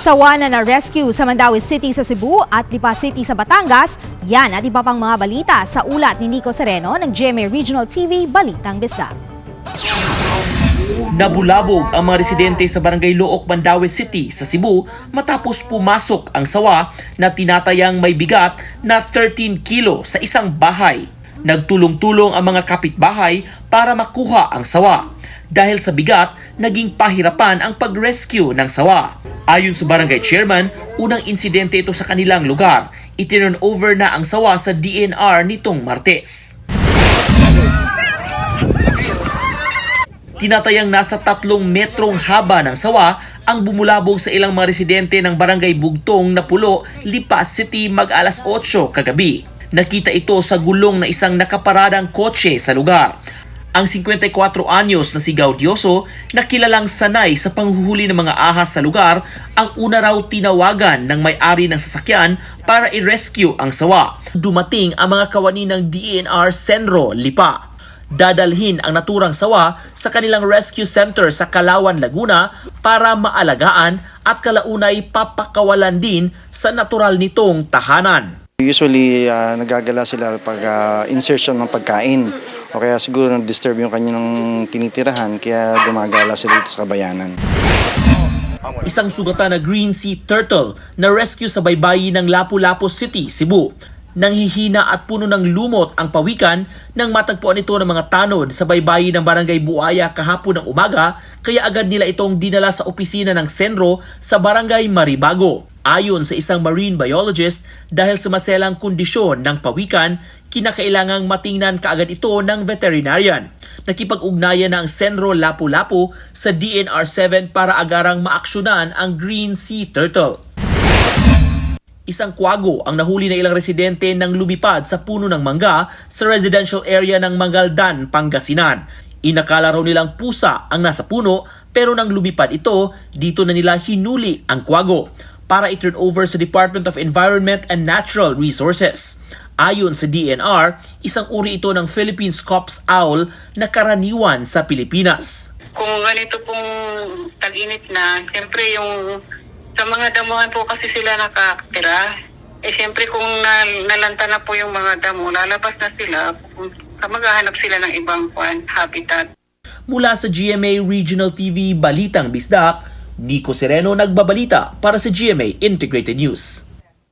Sawa na na-rescue sa Mandawi City sa Cebu at Lipa City sa Batangas. Yan at iba pang mga balita sa ulat ni Nico Sereno ng GMA Regional TV Balitang Bisda. Nabulabog ang mga residente sa Barangay Look, Mandawi City sa Cebu matapos pumasok ang sawa na tinatayang may bigat na 13 kilo sa isang bahay. Nagtulong-tulong ang mga kapitbahay para makuha ang sawa. Dahil sa bigat, naging pahirapan ang pag-rescue ng sawa. Ayon sa barangay chairman, unang insidente ito sa kanilang lugar. Itinurn over na ang sawa sa DNR nitong Martes. Tinatayang nasa tatlong metrong haba ng sawa ang bumulabog sa ilang mga residente ng barangay Bugtong na Pulo, Lipa City mag alas 8 kagabi. Nakita ito sa gulong na isang nakaparadang kotse sa lugar. Ang 54 anyos na si Gaudioso na kilalang sanay sa panghuhuli ng mga ahas sa lugar ang una raw tinawagan ng may-ari ng sasakyan para i-rescue ang sawa. Dumating ang mga kawani ng DNR Senro Lipa dadalhin ang naturang sawa sa kanilang rescue center sa Kalawan, Laguna para maalagaan at kalaunay papakawalan din sa natural nitong tahanan. Usually, ah, nagagala sila pag ah, insertion ng pagkain. O kaya siguro disturb yung kanyang tinitirahan, kaya gumagala sila dito sa kabayanan. Isang sugatan na green sea turtle na rescue sa baybayin ng Lapu-Lapu City, Cebu. Nanghihina at puno ng lumot ang pawikan nang matagpuan ito ng mga tanod sa baybayin ng barangay Buaya kahapon ng umaga kaya agad nila itong dinala sa opisina ng Senro sa barangay Maribago. Ayon sa isang marine biologist, dahil sa maselang kondisyon ng pawikan, kinakailangang matingnan kaagad ito ng veterinarian. Nakipag-ugnayan na ang Senro Lapu-Lapu sa DNR7 para agarang maaksyonan ang green sea turtle. Isang kwago ang nahuli na ilang residente ng lumipad sa puno ng mangga sa residential area ng Mangaldan, Pangasinan. Inakala raw nilang pusa ang nasa puno pero nang lumipad ito, dito na nila hinuli ang kwago para i-turn over sa Department of Environment and Natural Resources. Ayon sa DNR, isang uri ito ng Philippine Scops owl na karaniwan sa Pilipinas. kung ganito pong tag-init na, siyempre yung sa mga damuhan po kasi sila nakatira. Eh siyempre kung nal- nalanta na po yung mga damo, lalabas na sila, kung maghahanap sila ng ibang habitat. Mula sa GMA Regional TV Balitang Bisdak, Nico Sereno nagbabalita para sa GMA Integrated News.